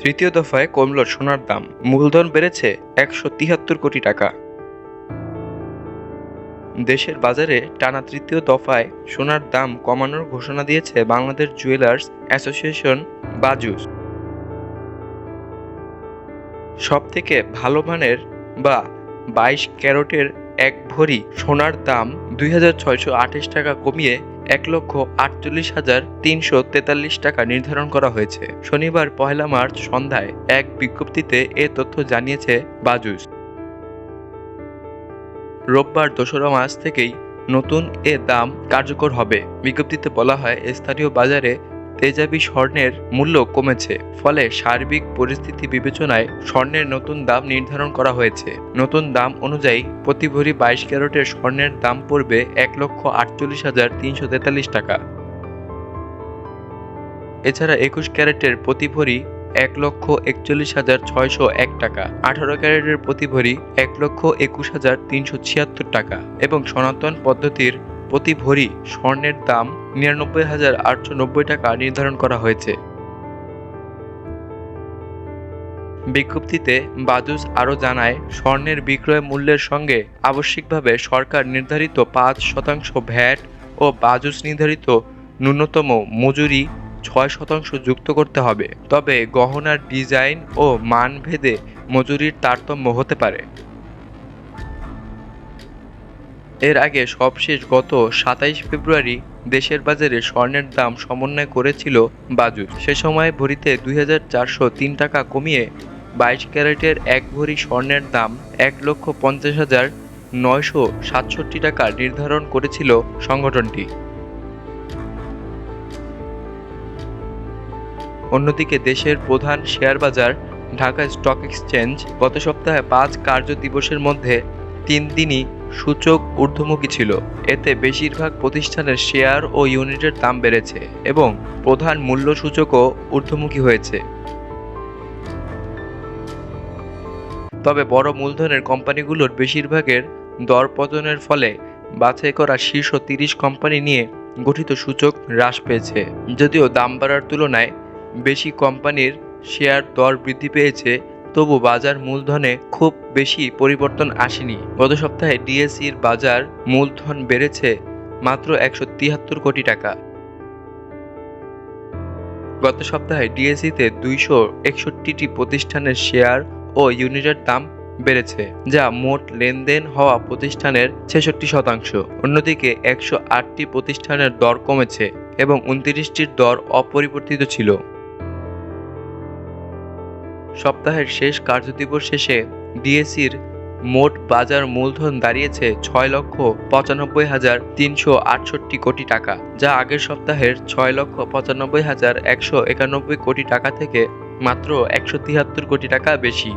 তৃতীয় দফায় কমল সোনার দাম। মূলধন বেড়েছে একশো তিয়াত্তর কোটি টাকা। দেশের বাজারে টানা তৃতীয় দফায় সোনার দাম কমানোর ঘোষণা দিয়েছে বাংলাদেশ জুয়েলার্স অ্যাসোসিয়েশন বাজুস। সব থেকে ভালো মানের বা বাইশ ক্যারোটের এক ভরি সোনার দাম দুই হাজার ছয়শো আঠাশ টাকা কমিয়ে এক লক্ষ আটচল্লিশ হাজার তিনশো তেতাল্লিশ টাকা নির্ধারণ করা হয়েছে। শনিবার পহেলা মার্চ সন্ধ্যায় এক বিজ্ঞপ্তিতে এ তথ্য জানিয়েছে বাজুস। রোববার দোসরা মার্চ থেকেই নতুন এ দাম কার্যকর হবে। বিজ্ঞপ্তিতে বলা হয়, স্থানীয় বাজারে তেজাবি স্বর্ণের মূল্য কমেছে, ফলে সার্বিক পরিস্থিতি বিবেচনায় স্বর্ণের নতুন দাম নির্ধারণ করা হয়েছে। নতুন দাম অনুযায়ী প্রতি ভরি বাইশ ক্যারটের স্বর্ণের দাম পড়বে এক লক্ষ আটচল্লিশ হাজার তিনশো তেতাল্লিশ টাকা। এছাড়া একুশ ক্যারেটের প্রতি ভরি এক লক্ষ একচল্লিশ হাজার ছয়শো এক টাকা, আঠারো ক্যারেটের প্রতি ভরি এক লক্ষ একুশ হাজার তিনশো ছিয়াত্তর টাকা এবং সনাতন পদ্ধতির প্রতি ভরি স্বর্ণের দাম নিরানব্বই হাজার আটশো নব্বই টাকা নির্ধারণ করা হয়েছে। বিজ্ঞপ্তিতে বাজুস আরও জানায়, স্বর্ণের বিক্রয় মূল্যের সঙ্গে আবশ্যিকভাবে সরকার নির্ধারিত পাঁচ শতাংশ ভ্যাট ও বাজুস নির্ধারিত ন্যূনতম মজুরি ছয় শতাংশ যুক্ত করতে হবে। তবে গহনার ডিজাইন ও মান ভেদে মজুরির তারতম্য হতে পারে। এর আগে সবশেষ গত সাতাইশ ফেব্রুয়ারি দেশের বাজারে স্বর্ণের দাম সমন্বয় করেছিল বাজুস সে সময় ভরিতে দুই হাজার চারশো তিন টাকা কমিয়ে বাইশ ক্যারেটের এক ভরি স্বর্ণের দাম এক লক্ষ পঞ্চাশ হাজার নয়শো সাতষট্টি টাকা নির্ধারণ করেছিল সংগঠনটি। অন্যদিকে দেশের প্রধান শেয়ার বাজার ঢাকা স্টক এক্সচেঞ্জ গত সপ্তাহে পাঁচ কার্য দিবসের মধ্যে তিন দিনই সূচক ঊর্ধ্বমুখী ছিল। এতে বেশিরভাগ প্রতিষ্ঠানের শেয়ার ও ইউনিটের দাম বেড়েছে এবং প্রধান মূল্য সূচকও ঊর্ধ্বমুখী হয়েছে। তবে বড় মূলধনের কোম্পানিগুলোর বেশিরভাগের দরপতনের ফলে বাছাই করা শীর্ষ তিরিশ কোম্পানি নিয়ে গঠিত সূচক হ্রাস পেয়েছে। যদিও দাম বাড়ার তুলনায় বেশি কোম্পানির শেয়ার দর বৃদ্ধি পেয়েছে তবু বাজার মূলধনে খুব বেশি পরিবর্তন আসেনি। গত সপ্তাহে ডিএসইর বাজার মূলধন বেড়েছে মাত্র একশো তিয়াত্তর কোটি টাকা। গত সপ্তাহে ডিএসইতে দুইশো একষট্টিটি প্রতিষ্ঠানের শেয়ার ও ইউনিটের দাম বেড়েছে, যা মোট লেনদেন হওয়া প্রতিষ্ঠানের ছেষট্টি শতাংশ। অন্যদিকে একশো আটটি প্রতিষ্ঠানের দর কমেছে এবং উনত্রিশটির দর অপরিবর্তিত ছিল। সপ্তাহের শেষ কার্যদিবস শেষে ডিএসির মোট বাজার মূলধন দাঁড়িয়েছে ছয় লক্ষ পঁচানব্বই হাজার তিনশো আটষট্টি কোটি টাকা, যা আগের সপ্তাহের ছয় লক্ষ পঁচানব্বই হাজার একশো একানব্বই কোটি টাকা থেকে মাত্র একশো তিয়াত্তর কোটি টাকা বেশি।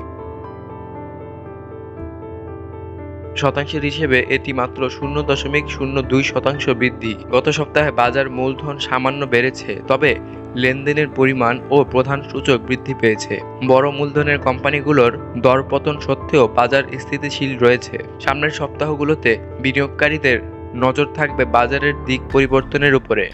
শতাংশের হিসেবে এটি মাত্র শূন্য দশমিক শূন্য দুই শতাংশ বৃদ্ধি। গত সপ্তাহে বাজার মূলধন সামান্য বেড়েছে, তবে লেনদেনের পরিমাণ ও প্রধান সূচক বৃদ্ধি পেয়েছে। বড় মূলধনের কোম্পানিগুলোর দরপতন সত্ত্বেও বাজার স্থিতিশীল রয়েছে। সামনের সপ্তাহগুলোতে বিনিয়োগকারীদের নজর থাকবে বাজারের দিক পরিবর্তনের উপরে।